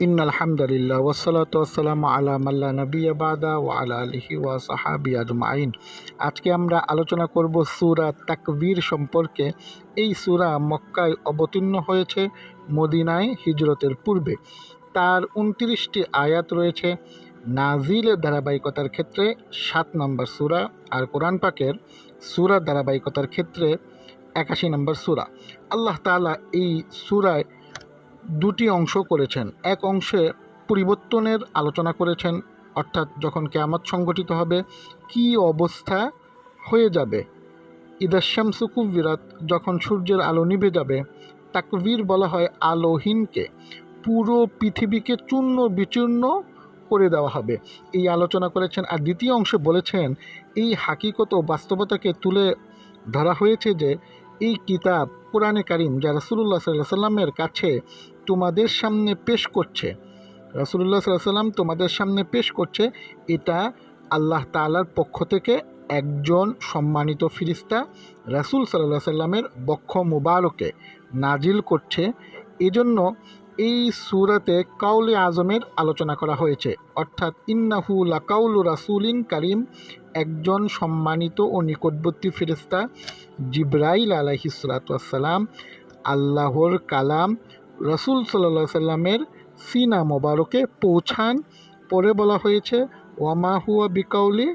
In আলহামদুলিল্লাহ ওসালাত ওয়াসালাম আলা মাল্লা নবিয়া বাদা ও আলা আলহি ওয়া সাহাবি আজমাইন। আজকে আমরা আলোচনা করব সুরা তাকবীর সম্পর্কে। এই সুরা মক্কায় অবতীর্ণ হয়েছে মদিনায় হিজরতের পূর্বে। তার উনত্রিশটি আয়াত রয়েছে। নাজিলের ধারাবাহিকতার ক্ষেত্রে সাত নম্বর সুরা আর কোরআন পাকের সুরা ধারাবাহিকতার ক্ষেত্রে একাশি নম্বর সুরা। আল্লাহ তাআলা এই সুরায় দুটি অংশ করেছেন। এক অংশে পরিবর্তনের আলোচনা করেছেন, অর্থাৎ যখন কেয়ামত সংগঠিত হবে, কি অবস্থা হয়ে যাবে? ইদাশ্যামসুকু বিরাট যখন সূর্যের আলো নিভে যাবে, তাকবীর বলা হয় আলোহীনকে। পুরো পৃথিবীকে চূর্ণ বিচূর্ণ করে দেওয়া হবে। এই আলোচনা করেছেন। আর দ্বিতীয় অংশে বলেছেন, এই হাকিকত ও বাস্তবতাকে তুলে ধরা হয়েছে যে, এই কিতাব কোরআনে কারিম, যা রাসুল্লাহ সাল্লাহ সাল্লামের কাছে তোমাদের সামনে পেশ করছে। রাসুল্লাহ সাল্লাহ সাল্লাম তোমাদের সামনে পেশ করছে। এটা আল্লাহ তালার পক্ষ থেকে একজন সম্মানিত ফিরিস্তা রাসুল সাল্লাহ সাল্লামের বক্ষ মুবারকে নাজিল করছে। এজন্য এই সুরাতে কাউলে আজমের আলোচনা করা হয়েছে। অর্থাৎ ইন্নাহু লাকাউল রাসুলিন কারিম, একজন সম্মানিত ও নিকটবর্তী ফেরিস্তা জিব্রাইল আলাহিসাল্লাম আল্লাহর কালাম রসুল সাল্লা সাল্লামের সিনা মোবারকে পৌঁছান। পরে বলা হয়েছে, ওয়ামা হুয়া বিকাউলি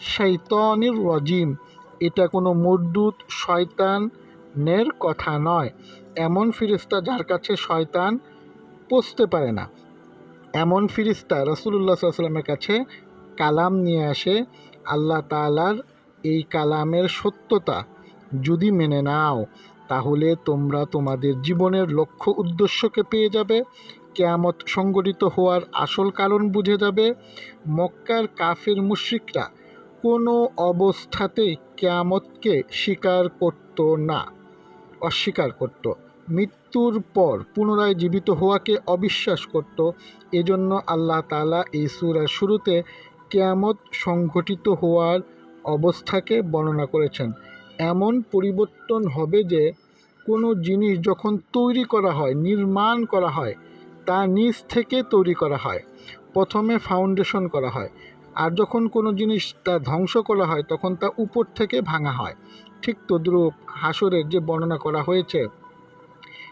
শৈতনির রজিম। এটা কোনো মরদুত শয়তানের কথা নয়। এমন ফিরিস্তা যার কাছে শয়তান পৌঁছতে পারে না। এমন ফিরিস্তা রসুল্লাহ সাল্লামের কাছে কালাম নিয়ে আসে, আল্লাহ তালার এই কালামের সত্যতা যদি মেনে নাও তাহলে তোমরা তোমাদের জীবনের লক্ষ্য উদ্দেশ্যকে পেয়ে যাবে। কেয়ামত সংগঠিত হওয়ার আসল কারণ বুঝে যাবে। মক্কার কাফের মুশ্রিকরা কোনো অবস্থাতেই কেয়ামতকে স্বীকার করত না, অস্বীকার করত। মৃত্যুর পর পুনরায় জীবিত হওয়াকে অবিশ্বাস করত। এজন্য আল্লাহ তালা এই সুরার শুরুতে কেয়ামত সংঘটিত হওয়ার অবস্থাকে বর্ণনা করেছেন। এমন পরিবর্তন হবে যে কোনো জিনিস যখন তৈরি করা হয়, নির্মাণ করা হয়, তা নিচ থেকে তৈরি করা হয়, প্রথমে ফাউন্ডেশন করা হয়। আর যখন কোনো জিনিস তা ধ্বংস করা হয়, তখন তা উপর থেকে ভাঙা হয়। ঠিক তদ্রূপ হাসরের যে বর্ণনা করা হয়েছে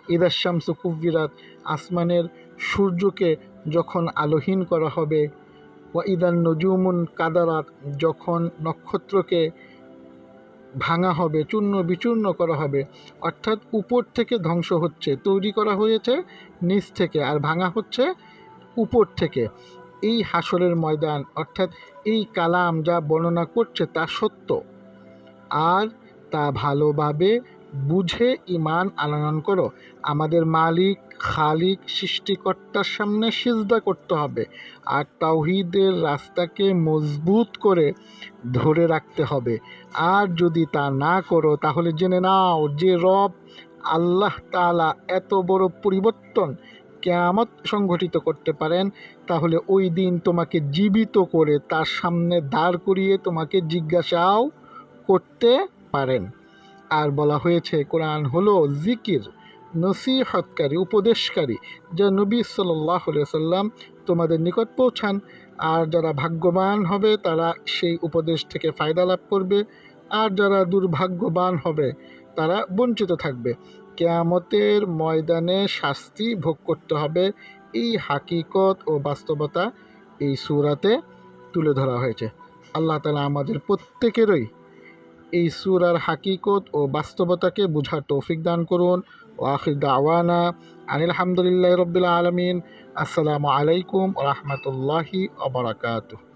ইদাশামস কুবিরাত আসমানের সূর্যকে যখন আলোহীন করা হবে, ওয়া ইদান নজুমুন কাদারাত যখন নক্ষত্রকে ভাঙা হবে, চূর্ণ বিচূর্ণ করা হবে। অর্থাৎ উপর থেকে ধ্বংস হচ্ছে, তৈরি করা হয়েছে নিচ থেকে, আর ভাঙা হচ্ছে উপর থেকে। এই হাসরের ময়দান, অর্থাৎ এই কালাম যা বর্ণনা করছে তা সত্য। আর তা ভালোভাবে বুঝে ইমান আনয়ন করো। আমাদের মালিক, খালিক, সৃষ্টিকর্তার সামনে সিজদা করতে হবে আর তাওহিদের রাস্তাকে মজবুত করে ধরে রাখতে হবে। আর যদি তা না করো, তাহলে জেনে নাও যে রব আল্লাহ তালা এত বড় পরিবর্তন কেয়ামত সংঘটিত করতে পারেন। তাহলে ওই দিন তোমাকে জীবিত করে তার সামনে দাঁড় করিয়ে তোমাকে জিজ্ঞাসাও করতে পারেন। আর বলা হয়েছে, কোরআন হলো জিকির, নসিহতকারী, উপদেশকারী। যা নবী সাল্লাহ সাল্লাম তোমাদের নিকট পৌঁছান। আর যারা ভাগ্যবান হবে, তারা সেই উপদেশ থেকে ফায়দা লাভ করবে। আর যারা দুর্ভাগ্যবান হবে, তারা বঞ্চিত থাকবে। কেয়ামতের ময়দানে শাস্তি ভোগ করতে হবে। এই হাকিকত ও বাস্তবতা এই সুরাতে তুলে ধরা হয়েছে। আল্লাহ তালা আমাদের প্রত্যেকেরই এই সুরার হাকিকত ও বাস্তবতাকে বোঝার তৌফিক দান করুন। ও আখির দাওয়ানা আনিল রবিল্লা রবিল আলমিন। আসসালামু আলাইকুম রহমতুল্লাহি আবরাকাতুহ